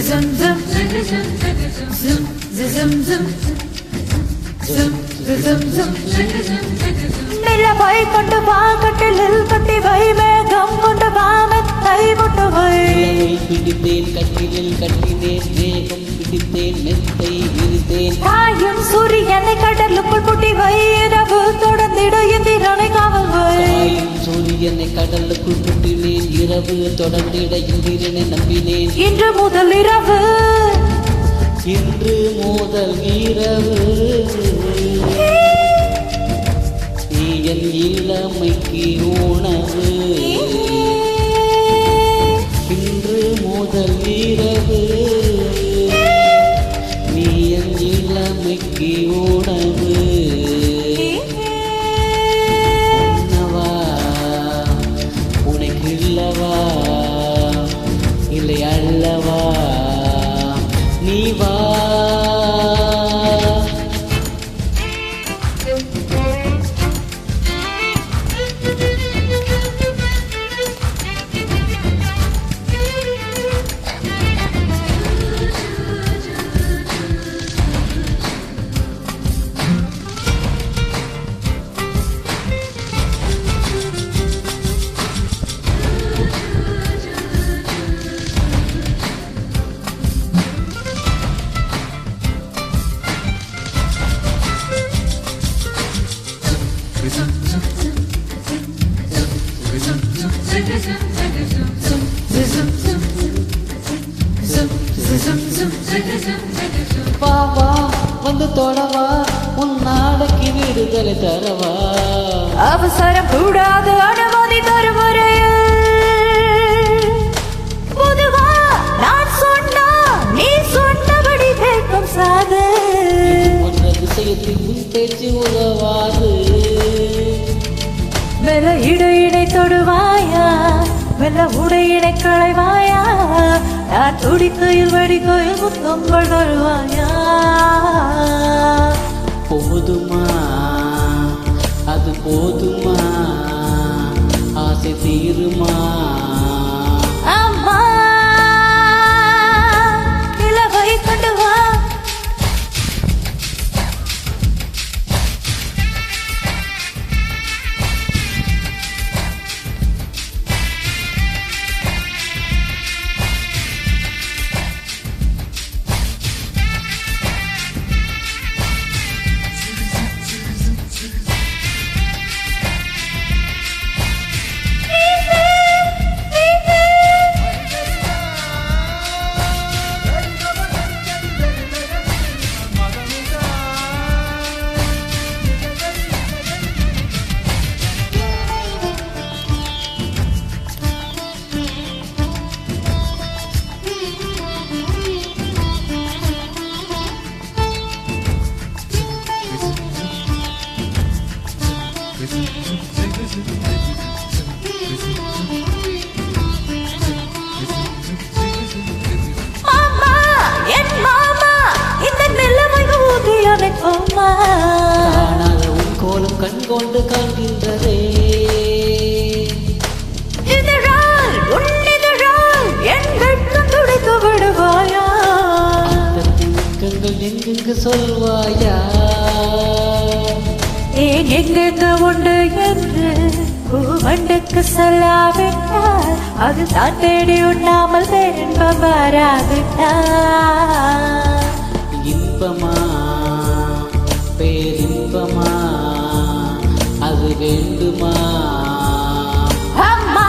zim zim zim zim zim zim zim zim நிலவை கொண்டு வா கட்டிலில் கட்டி வை மேகம் கொண்டு வா மெத்தை முட்டு வை நிலவை பிடித்தேன் கட்டிலில் கட்டினேன் மேகம் பிடித்தேன் மெத்தை விரித்தேன் காயும் சூரியனை கடலுக்குள் புட்டி வை இரவு தொடர்ந்திட எந்திரனை காவல் வை சூரியனை கடலுக்குள் புட்டினேன். இரவு தொடர்ந்திட இந்திரனை நம்பினேன். இன்று முதல் இரவு. இன்று மோதல் இரவு. என் இளமைக்கு உணவு. இன்று முதல் இரவு. நீ என் இளமைக்கு உணவு. உண்ணவா? உனக்கு இல்லவா? இல்லை அல்லவா? நீ வா. வா வா வந்து தொடவா உன் நாளைக்கு விடுதலை தரவா. அவசரம் கூடாது அனுமதி தருமுறையில் பொதுவா நான் சொன்னா நீ சொன்னபடி கேட்கும் சாது உன்ற விஷயத்தில் பேச்சு உதவாது. மெல்ல உடையினை இடை களைவாயா? நான் துடிக்கையில் வடிக்கையில் முத்தங்கள் தருவாயா? போதுமா? அது போதுமா? ஆசை தீருமா? என் வெட்கம் துடைத்து விடுவாயா? அந்தத்தின் வெட்கங்கள் எங்கெங்கு சொல்வாயா? ஏன் எங்கெங்க உண்டு என்று பூவண்டுக்கு சொல்லாவிட்டால் அது தான் தேடி உண்ணாமல் பேரின்பம் வராவிட்டால். இன்பமா பேரின்பமா அது வேண்டுமா? அம்மா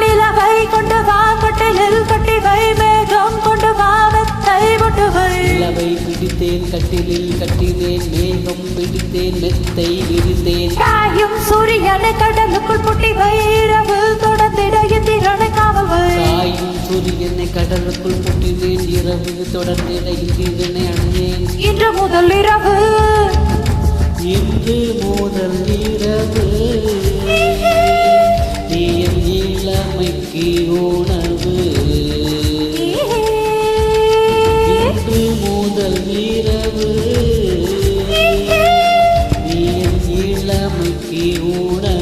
நிலவை கொண்டு வா கட்டிலில் கட்டி வை மேகம் கொண்டு வா மெத்தை முட்டு வை. நிலவை பிடித்தேன் கட்டிலில் கட்டினேன் மேகம் பிடித்தேன் மெத்தை விரித்தேன். காயும் சூரியனை கடலுக்குள் புட்டி வை இரவு தொடர்ந்திட எந்திரனை காவல் வை. காயும் சூரியனை கடலுக்குள் முட்டினேன் இரவு தொடர்ந்திட அணியேன் முதல் இரவு. இன்று முதல் இரவு. இளமைக்கு உணவு. இன்று முதல் இரவு. இளமைக்கு உணவு.